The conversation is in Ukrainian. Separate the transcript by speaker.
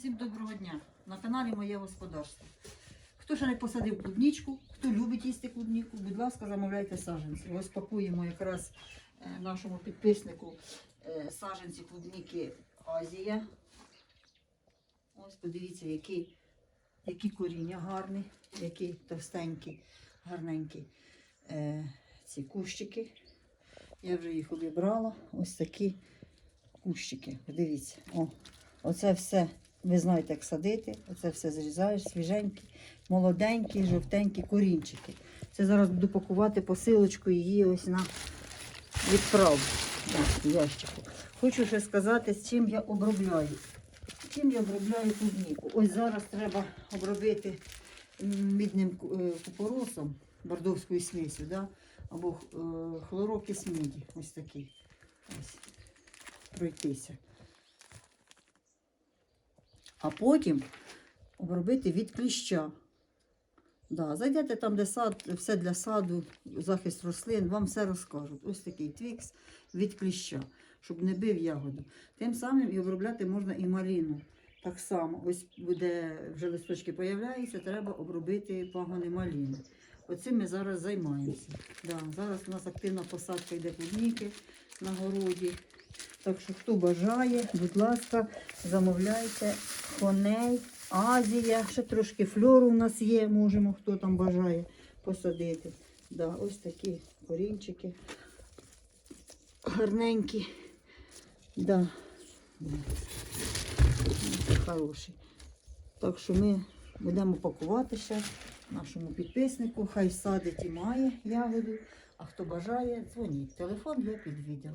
Speaker 1: Всім доброго дня! На каналі Моє господарство. Хто ще не посадив клубничку, хто любить їсти клубніку, будь ласка, замовляйте саджанці. Ось пакуємо якраз е, нашому підписнику е, саджанці клубніки Азія. Ось подивіться, які, які коріння гарні, які товстенькі, гарненькі е, ці кущики. Я вже їх обібрала. Ось такі кущики. Подивіться. О, оце все. Ви знаєте, як садити. Оце все зрізаєш, свіженькі, молоденькі, жовтенькі корінчики. Це зараз буду пакувати посилочку її ось на ящику. Хочу ще сказати, з чим я обробляю. Чим я обробляю клубніку. Ось зараз треба обробити мідним е, купоросом, бордовською смісю, да? або е, хлорокис міді. Ось такий. Ось. Пройтися. А потім обробити від кліща. Да, зайдете там, де сад, все для саду, захист рослин, вам все розкажуть. Ось такий твікс від кліща, щоб не бив ягоду. Тим самим і обробляти можна і маліну. Так само, ось буде вже листочки появляються, треба обробити пагони маліни. Оцим ми зараз займаємося. Да, зараз у нас активна посадка йде клубніки на городі. Так що, хто бажає, будь ласка, замовляйте коней, Азія, ще трошки флору у нас є, можемо, хто там бажає посадити. Да, ось такі корінчики. Гарненькі. Да. Хороші. Так що ми будемо пакувати ще нашому підписнику. Хай садить і має ягоду. А хто бажає, дзвоніть. Телефон є під відео.